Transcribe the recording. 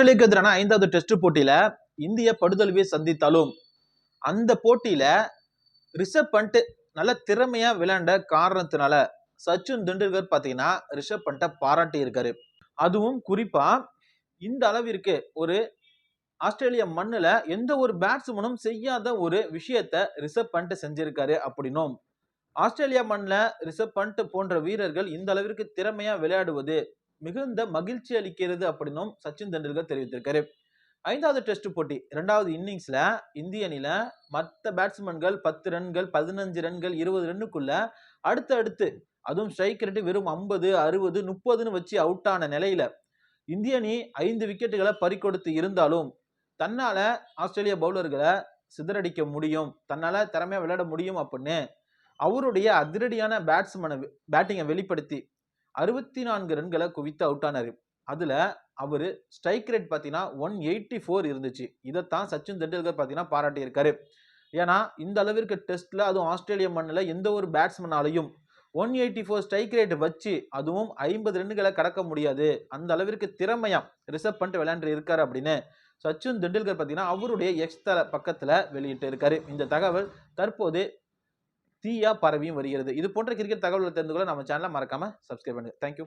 ஆஸ்திரேலியாவுக்கு எதிரான ஐந்தாவது டெஸ்ட் போட்டியில இந்திய படுதோல்வியை சந்தித்தாலும் அந்த போட்டியில ரிஷப் பண்ட் நல்ல திறமையா விளையாண்ட காரணத்தினால சச்சின் தெண்டுல்கர் பார்த்தீங்கன்னா ரிஷப் பண்ட்டை பாராட்டி இருக்காரு. அதுவும் குறிப்பா இந்த அளவிற்கு ஒரு ஆஸ்திரேலிய மண்ணில் எந்த ஒரு பேட்ஸ்மேனும் செய்யாத ஒரு விஷயத்த ரிசப் பண்ட் செஞ்சிருக்காரு அப்படின்னும். ஆஸ்திரேலியா மண்ணில் ரிஷப் பண்ட் போன்ற வீரர்கள் இந்த அளவிற்கு திறமையா விளையாடுவது மிகுந்த மகிழ்ச்சி அளிக்கிறது அப்படின்னும் சச்சின் தெண்டுல்கர் தெரிவித்திருக்காரு. ஐந்தாவது டெஸ்ட் போட்டி இரண்டாவது இன்னிங்ஸ்ல இந்திய அணியில மற்ற பேட்ஸ்மேன்கள் பத்து ரன்கள் பதினஞ்சு ரன்கள் இருபது ரன்னுக்குள்ள அடுத்து அடுத்து அதுவும் ஸ்ட்ரைக் ரேட்டு வெறும் ஐம்பது அறுபது முப்பதுன்னு வச்சு அவுட் ஆன நிலையில இந்திய அணி ஐந்து விக்கெட்டுகளை பறிக்கொடுத்து இருந்தாலும் தன்னால ஆஸ்திரேலிய பவுலர்களை சிதறடிக்க முடியும் தன்னால திறமையா விளையாட முடியும் அப்படின்னு அவருடைய அதிரடியான பேட்ஸ்மேனை பேட்டிங்கை வெளிப்படுத்தி அறுபத்தி நான்கு ரன்களை குவித்து அவுட் ஆனார். அதில் அவர் ஸ்ட்ரைக் ரேட் பார்த்தீங்கன்னா ஒன் எயிட்டி ஃபோர் இருந்துச்சு. இதைத்தான் சச்சின் தெண்டுல்கர் பார்த்தீங்கன்னா பாராட்டியிருக்காரு. ஏன்னா இந்த அளவிற்கு டெஸ்ட்டில் அதுவும் ஆஸ்திரேலிய மண்ணில் எந்த ஒரு பேட்ஸ்மேனாலையும் one eighty four strike rate வச்சு அதுவும் ஐம்பது ரன்களை கடக்க முடியாது. அந்த அளவிற்கு திறமையாக ரிசர்வ் பண்ணிட்டு விளையாண்டு இருக்காரு அப்படின்னு சச்சின் தெண்டுல்கர் பார்த்தீங்கன்னா அவருடைய எக்ஸ் பக்கத்தில் வெளியிட்டு இருக்காரு. இந்த தகவல் தற்போது தீயா பரவியும் வருகிறது. இது போன்ற கிரிக்கெட் தகவல்களை தெரிந்து கொள்ள நம்ம சேனலை மறக்காம சப்ஸ்கிரைப் பண்ணுங்க தேங்க்யூ